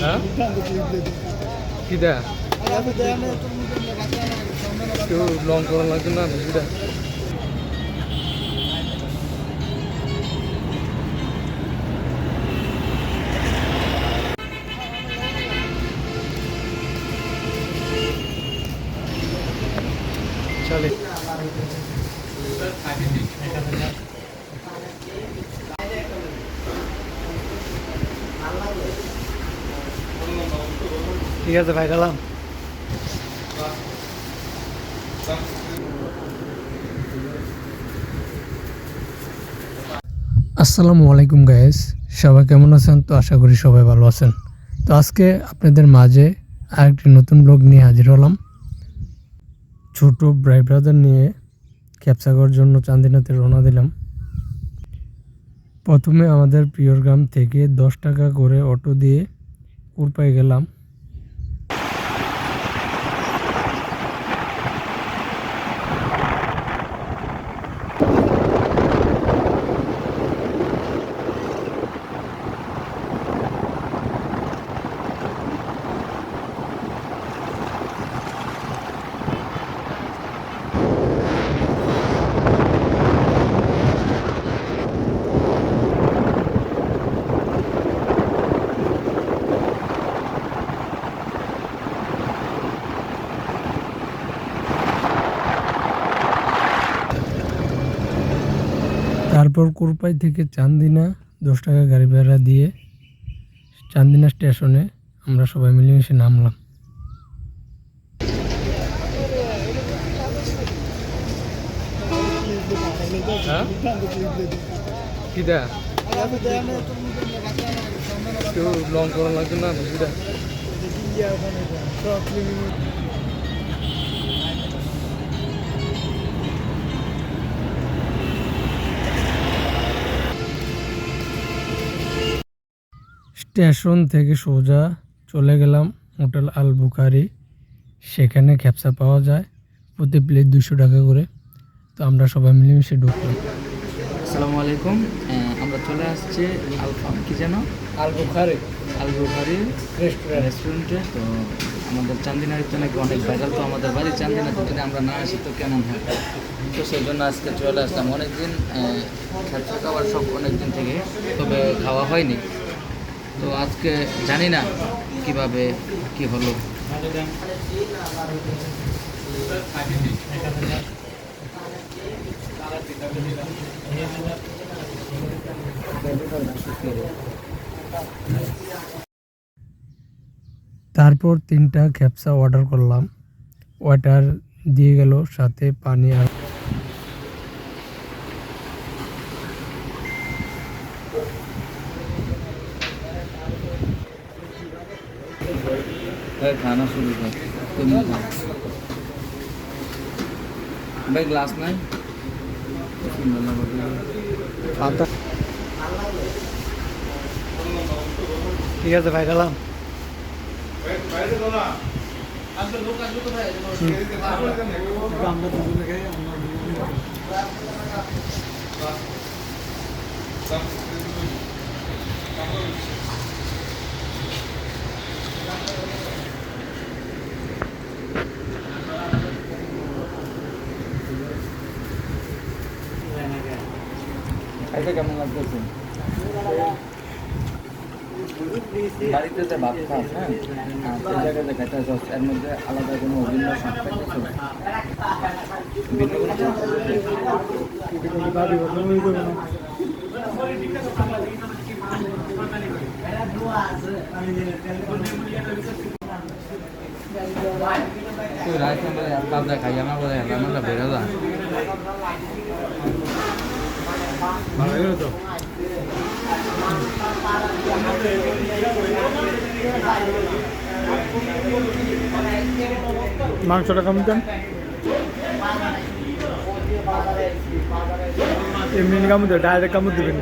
হ্যাঁ কিটা কেউ লং করা লাগবে না ভিডিওটা চলে ঠিক আছে, ভাই, গেলাম। আসসালামু আলাইকুম গায়েস সবাই কেমন আছেন? তো আশা করি সবাই ভালো আছেন। তো আজকে আপনাদের মাঝে আরেকটি নতুন ব্লগ নিয়ে হাজির হলাম। ছোট ব্রাই ব্রাদার নিয়ে ক্যাপসা করার জন্য চান্দিনাতে রওনা দিলাম। প্রথমে আমাদের প্রিয়র গ্রাম থেকে দশ টাকা করে অটো দিয়ে কুরপাই গেলাম। তারপর কুরপাই থেকে চান্দিনা দশ টাকা গাড়ি ভাড়া দিয়ে চান্দিনা স্টেশনে আমরা সবাই মিলে মিলেমিশে নামলাম। লং করা লাগবে না স্টেশন থেকে সোজা চলে গেলাম হোটেল আল বুখারি সেখানে ক্যাপসা পাওয়া যায় প্রতি প্লেট দুশো টাকা করে। তো আমরা সবাই মিলেমিশে ঢুকলাম। আসসালামু আলাইকুম। আমরা চলে আসছি আলফাম কি যেন? আল বুখারি আল বুখারি রেস্টুরেন্ট রেস্টুরেন্টে তো আমাদের চান্দিনারিতে নাকি অনেক ভাইরাল তো আমাদের বাড়ি চান্দিনাতে যদি আমরা না আসি তো কেমন হয়? তো সেই জন্য আজকে চলে আসলাম। অনেকদিন খাবার সব অনেক দিন থেকে তবে খাওয়া হয়নি। তো আজকে জানি না কীভাবে কি হলো। তারপর তিনটা ক্যাপসা অর্ডার করলাম। ওয়াটার দিয়ে গেল, সাথে পানি আর है खाना शुरू कर तुम खा भाई ग्लास में পাতা ঠিক আছে ভাই গেলাম খাইতে কেমন লাগতেছে? বাড়িতে যে ভাত খাস হ্যাঁ? আর সেই জায়গায় খাইতে আসছ এর মধ্যে আলাদা কোনো অভিন্ন স্বাদ পাইতেছ ভিন্ন কোনো পাইতেছ? তুই রাইতে বলে আমার বলে রান্নাটা বেরো যা মাংসটা কেমন দেন? এমনি কামড় দেবে ডাইরেক্ট কামড় দেবেন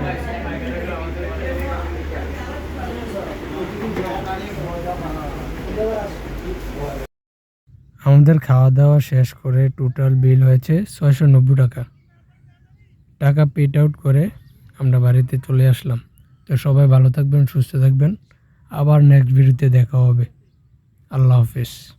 আমাদের খাওয়া দাওয়া শেষ করে টোটাল বিল হয়েছে ছয়শো নব্বই টাকা। টাকা পেড আউট করে আমরা বাড়িতে চলে আসলাম। তো সবাই ভালো থাকবেন, সুস্থ থাকবেন। আবার নেক্সট ভিডিওতে দেখা হবে। আল্লাহ হাফেজ।